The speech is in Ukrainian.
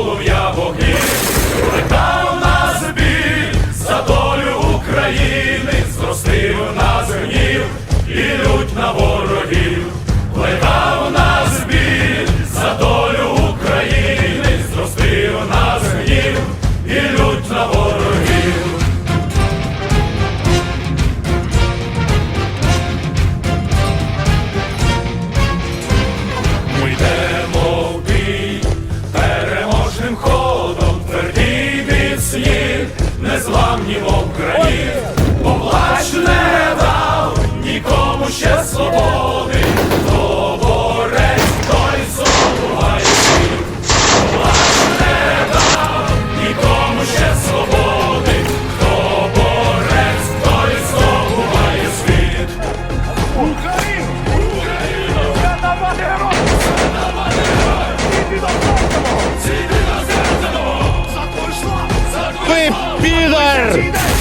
полум'я вогнів. Незламні в Україні, поплачу be